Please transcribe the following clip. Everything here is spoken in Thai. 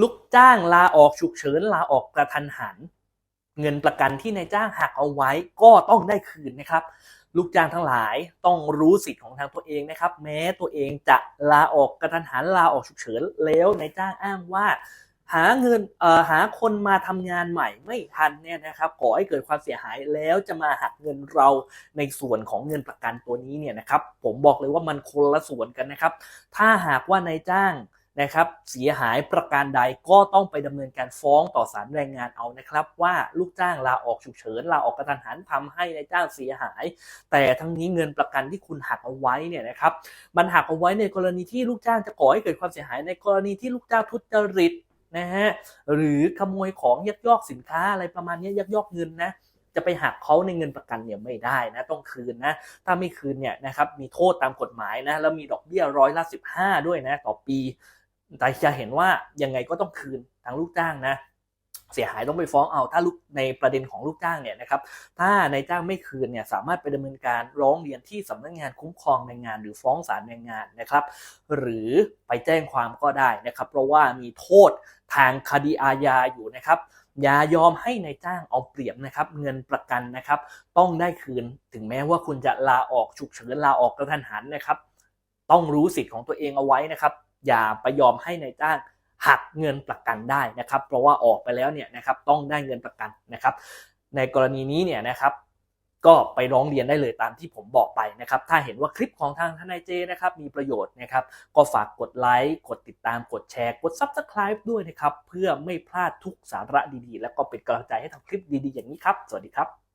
ลูกจ้างลาออกฉุกเฉินลาออกกระทันหัน เงินประกันที่นายจ้างหักเอาไว้ก็ต้องได้คืนนะครับ ลูกจ้างทั้งหลายต้องรู้สิทธิ์ของทางตัวเองนะครับ แม้ตัวเองจะลาออกกระทันหันลาออกฉุกเฉินแล้วนายจ้างอ้างว่า หาเงินเอ่อหาคนมาทำงานใหม่ไม่ทันเนี่ยนะครับก่อให้เกิดความเสียหายแล้วจะมาหักเงินเราในส่วนของเงินประกันตัวนี้เนี่ยนะครับ ผมบอกเลยว่ามันคนละส่วนกันนะครับ ถ้าหากว่านายจ้าง นะครับเสียหายประการใดก็ต้องไปดำเนินการฟ้องต่อศาลแรงงานเอานะครับ ว่าลูกจ้างลาออกฉุกเฉินลาออกกระทันหันทำให้นายจ้างเสียหาย แต่ทั้งนี้เงินประกันที่คุณหักเอาไว้เนี่ยนะครับมันหักเอาไว้ในกรณีที่ลูกจ้างจะก่อให้เกิดความเสียหายในกรณีที่ลูกจ้างทุจริตนะฮะหรือขโมยของยักยอกสินค้าอะไรประมาณนี้ยักยอกเงินนะจะไปหักเขาในเงินประกันเนี่ยไม่ได้นะต้องคืนนะถ้าไม่คืนเนี่ยนะครับมีโทษตามกฎหมายนะแล้วมีดอกเบี้ยร้อยละสิบห้าด้วยนะต่อปี แต่จะเห็นว่ายังไงก็ต้องคืนทางลูกจ้างนะ เสียหายต้องไปฟ้องเอาถ้าลูกในประเด็นของลูกจ้างเนี่ยนะครับถ้านายจ้างไม่คืนเนี่ยสามารถไปดำเนินการร้องเรียนที่สำนักงานคุ้มครองแรงงาน หรือฟ้องศาลแรงงานนะครับ หรือไปแจ้งความก็ได้นะครับ เพราะว่ามีโทษทางคดีอาญาอยู่นะครับอย่ายอมให้ในายจ้างเอาเปรียบนะครับ เงินประกันนะครับ ต้องได้คืนถึงแม้ว่าคุณจะลาออกฉุกเฉินลาออกกระทันหันนะครับ ต้องรู้สิทธิ์ของตัวเองเอาไว้นะครับ อย่าไปยอมให้ในายจ้างหักเงินประกันได้นะครับ เพราะว่าออกไปแล้วเนี่ยนะครับต้องได้เงินประกันนะครับ ในกรณีนี้เนี่ยนะครับก็ไปร้องเรียนได้เลยตามที่ผมบอกไปนะครับ ถ้าเห็นว่าคลิปของทางทนายเจนะครับมีประโยชน์นะครับ ก็ฝากกดไลค์กดติดตามกดแชร์ กด Subscribe ด้วยนะครับ เพื่อไม่พลาดทุกสาระดีๆ แล้วก็เป็นกำลังใจให้ทำคลิปดีๆ อย่างนี้ครับ สวัสดีครับ